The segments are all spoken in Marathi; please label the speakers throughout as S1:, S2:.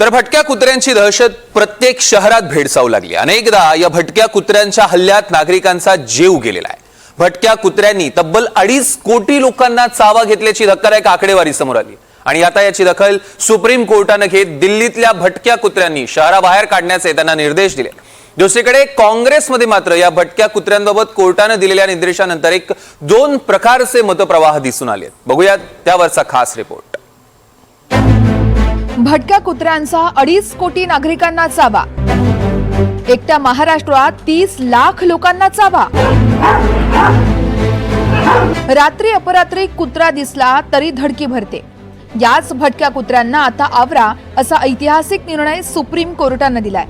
S1: तर भटक्या कुत्र्यांची दहशत प्रत्येक शहरात भेडसावू लागली. अनेकदा या भटक्या कुत्र्यांच्या हल्ल्यात नागरिकांचा जीव गेलेला आहे. भटक्या कुत्र्यांनी तब्बल अडीच कोटी लोकांना चावा घेतल्याची धक्कादायक आकडेवारी समोर आली. आणि आता याची दखल सुप्रीम कोर्टानं घेत दिल्लीतल्या भटक्या कुत्र्यांनी शहराबाहेर काढण्याचे त्यांना निर्देश दिले. दुसरीकडे काँग्रेसमध्ये मात्र या भटक्या कुत्र्यांबाबत कोर्टानं दिलेल्या निर्देशानंतर एक दोन प्रकारचे मतप्रवाह दिसून आले बघूयात त्यावरचा खास रिपोर्ट.
S2: भटक्या कुत्र्यांचा अडीच कोटी नागरिकांना चावा. एकट्या महाराष्ट्रात तीस लाख लोकांना चावा. रात्री अपरात्री कुत्रा दिसला तरी धडकी भरते. याच भटक्या कुत्र्यांना आता आवरा असा ऐतिहासिक निर्णय सुप्रीम कोर्टानं दिलाय.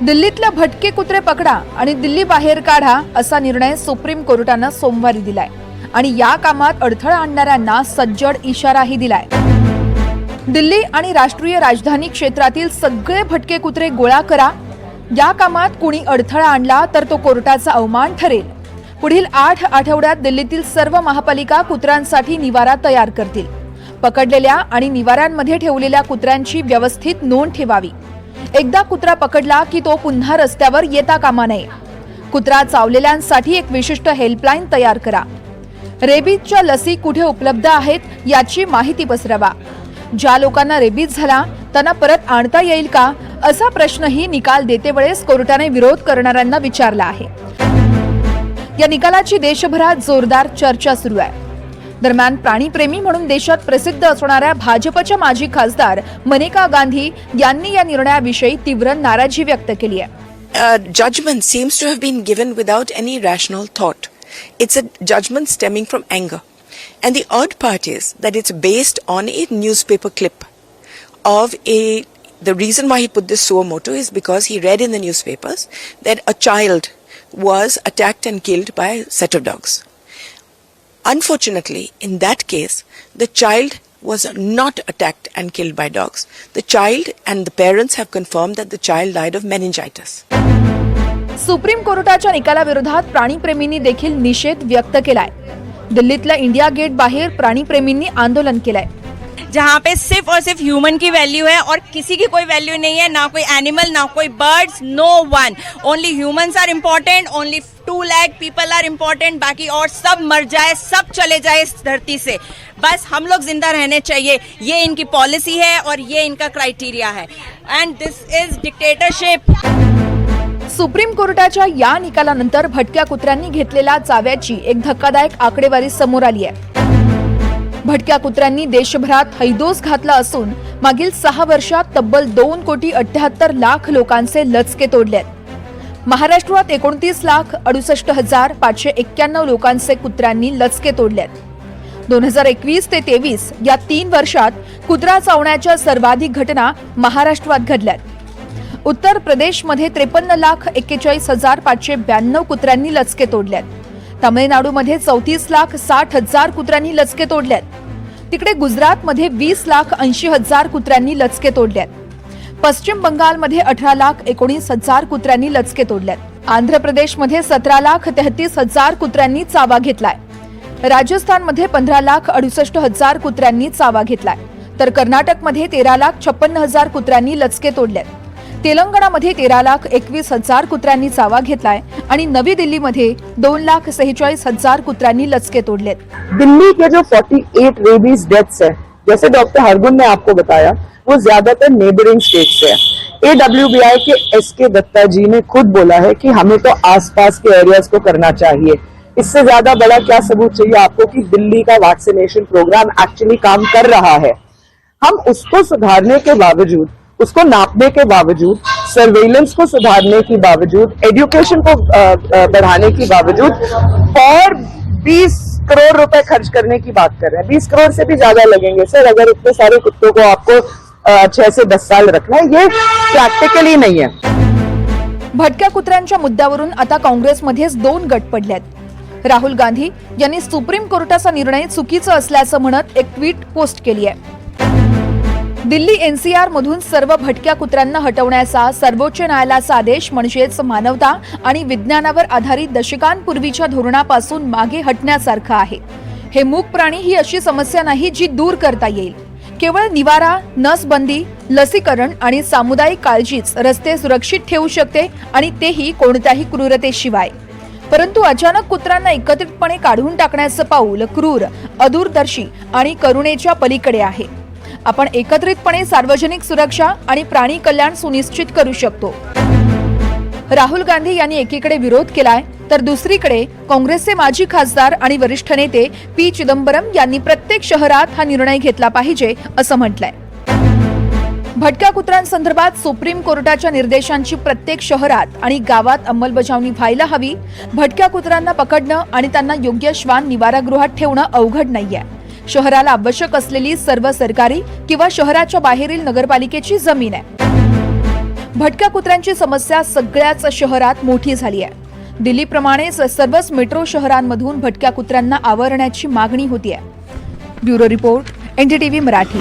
S2: दिल्लीतल्या भटके कुत्रे पकडा आणि दिल्ली बाहेर काढा असा निर्णय सुप्रीम कोर्टानं सोमवारी दिलाय. आणि या कामात अडथळा आणणाऱ्यांना सज्जड इशाराही दिलाय. दिल्ली आणि राष्ट्रीय राजधानी क्षेत्रातील सगळे भटके कुत्रे गोळा करा. या कामात कुणी अडथळा आणला तर तो कोर्टाचा अवमान ठरेल. पुढील आठ आठवड्यात दिल्लीतील सर्व महापालिका कुत्र्यांसाठी निवारा तयार करतील. पकडलेल्या आणि निवाऱ्यांमध्ये ठेवलेल्या कुत्र्यांची व्यवस्थित नोंद ठेवावी. एकदा कुत्रा पकडला की तो पुन्हा रस्त्यावर येता कामा नये. कुत्रा चावलेल्यांसाठी एक विशिष्ट हेल्पलाईन तयार करा. रेबीजच्या लसी कुठे उपलब्ध आहेत याची माहिती पसरवा. ज्या लोकांना रेबीज झाला त्यांना परत आणता येईल का? असा प्रश्नही निकाल देते वेळेस कोर्टाने विरोध करणाऱ्यांना विचारला आहे. या निकालाची देशभरात जोरदार चर्चा सुरू आहे. दरम्यान प्राणीप्रेमी म्हणून देशात प्रसिद्ध असणाऱ्या भाजपच्या माजी खासदार मनेका गांधी यांनी या निर्णयाविषयी तीव्र नाराजी व्यक्त केली आहे.
S3: Judgement seems to have been given without any rational thought it's a judgement stemming from अँगर. And the odd part is that it's based on a newspaper clip of a. The reason why he put this suo moto is because he read in the newspapers that a child was attacked and killed by a set of dogs. Unfortunately, in that case, the child was not attacked and killed by dogs. The child and the parents have confirmed that the child died of meningitis.
S2: Supreme कोर्टाच्या निकालाविरोधात प्राणीप्रेमींनी देखील निषेध व्यक्त केलाय दिल्लीतल्या इंडिया गेट बाहर बाहेर प्राणीप्रेमींनी आंदोलन केलंय.
S4: जहाँ पे सिर्फ़ और सिर्फ़ ह्यूमन की वैल्यू है और किसी की कोई वैल्यू नहीं है, ना कोई एनिमल ना कोई birds no one only humans are important only to like people are important बाकी और सब मर जाए, सब चले जाए इस धरती से। बस हम लोग ज़िंदा रहने चाहिए। ये इनकी पॉलिसी है और ये इनका क्राइटेरिया है। And this is dictatorship
S2: supreme कोर्टाच्या या निकालानंतर भटक्या कुत्र्यांनी घेतलेल्या चाव्याची एक धक्कादायक आकडेवारी समोर आली आहे. भटक्या कुत्र्यांनी देशभरात हैदोस घातला असून मागील सहा वर्षात तब्बल दोन कोटी अठ्याहत्तर लाख लोकांचे लचके तोडलेत महाराष्ट्रात एकोणतीस लाख अडुसष्ट हजार पाचशे एक्क्याण्णव लोकांचे कुत्र्यांनी लचके तोडलेत दोन हजार एकवीस ते तेवीस या तीन वर्षात कुत्रा चावण्याच्या सर्वाधिक घटना महाराष्ट्रात घडल्यात उत्तर प्रदेशमध्ये त्रेपन्न लाख एक्केचाळीस हजार पाचशे ब्याण्णव कुत्र्यांनी लचके तोडल्यात. तामिळनाडूमध्ये चौतीस लाख साठ हजार कुत्र्यांनी लचके तोडल्यात. तिकडे गुजरातमध्ये वीस लाख ऐंशी हजार कुत्र्यांनी लचके तोडल्यात. पश्चिम बंगालमध्ये अठरा लाख एकोणीस हजार कुत्र्यांनी लचके तोडल्यात. आंध्र प्रदेशमध्ये सतरा लाख तेहतीस हजार कुत्र्यांनी चावा घेतलाय. राजस्थानमध्ये पंधरा लाख अडुसष्ट हजार कुत्र्यांनी चावा घेतलाय. तर कर्नाटकमध्ये तेरा लाख छप्पन्न हजार कुत्र्यांनी लचके तोडल्यात. तेलंगणामध्ये तेरा लाख एकवीस हजार कुत्र्यांनी चावा घेतलाय आणि नवी दिल्लीमध्ये दोन लाख सेहेचाळीस हजार कुत्र्यांनी लचके तोडलेत.
S5: दिल्ली के जो 48 रेबीज डेथ्स है जैसे डॉक्टर हरगुन ने आपको बताया वो ज्यादातर नेबरिंग स्टेट से है। एडब्ल्यूबीआई के एस के दत्ता जी ने खुद बोला है कि हमें तो आसपास के एरियाज को करना चाहिए। इससे ज्यादा बड़ा क्या सबूत चाहिए आपको कि दिल्ली का वैक्सीनेशन प्रोग्राम एक्चुअली काम कर रहा है? हम उसको सुधारने के बावजूद उसको नापने के बावजूद सर्वेलेंस को सुधारने के बावजूद एजुकेशन को बढ़ाने के बावजूद और 20 करोड़ रुपए खर्च करने की बात कर रहे हैं। 20 करोड़ से भी ज्यादा लगेंगे। सर अगर इतने सारे कुत्तों को आपको छह से दस साल रखना है ये प्रैक्टिकली नहीं है।
S2: भटक्या कुत्र्यांच्या मुद्द्यावरून आता काँग्रेसमध्येच दोन गट पडल्यात. राहुल गांधी यांनी सुप्रीम कोर्टाचा निर्णय चुकीचा असल्याचं म्हणत एक ट्विट पोस्ट केली आहे. दिल्ली एनसीआर मधून सर्व भटक्या कुत्र्यांना हटवण्याचा सर्वोच्च न्यायालयाचा आदेश म्हणजेच मानवता आणि विज्ञानावर आधारित दशकांपूर्वीच्या धोरणापासून मागे हटण्यासारखं आहे. हे मूक प्राणी ही अशी समस्या नाही जी दूर करता येईल. केवळ निवारा नसबंदी लसीकरण आणि सामुदायिक काळजीच रस्ते सुरक्षित ठेवू शकते आणि तेही कोणत्याही क्रूरतेशिवाय. परंतु अचानक कुत्र्यांना एकत्रितपणे काढून टाकण्याचं पाऊल क्रूर अदूरदर्शी आणि करुणेच्या पलीकडे आहे. आपण एकत्रितपणे सार्वजनिक सुरक्षा आणि प्राणी कल्याण सुनिश्चित करू शकतो. राहुल गांधी यांनी एकीकडे विरोध केलाय तर दुसरीकडे काँग्रेसचे माजी खासदार आणि वरिष्ठ नेते पी. चिदंबरम यांनी प्रत्येक शहरात हा निर्णय घेतला पाहिजे असं म्हटलंय. भटक्या कुत्र्यांसंदर्भात सुप्रीम कोर्टाच्या निर्देशांची प्रत्येक शहरात आणि गावात अंमलबजावणी व्हायला हवी. भटक्या कुत्र्यांना पकडणं आणि त्यांना योग्य श्वान निवारागृहात ठेवणं अवघड नाहीये. शहराला आवश्यक असलेली सर्व सरकारी किंवा शहराच्या बाहेरील नगरपालिकेची जमीन आहे. भटक्या कुत्र्यांची समस्या सगळ्याच शहरात मोठी झाली आहे. दिल्लीप्रमाणेच सर्वच मेट्रो शहरांमधून भटक्या कुत्र्यांना आवरण्याची मागणी होती आहे ब्युरो रिपोर्ट एनडीटीव्ही मराठी.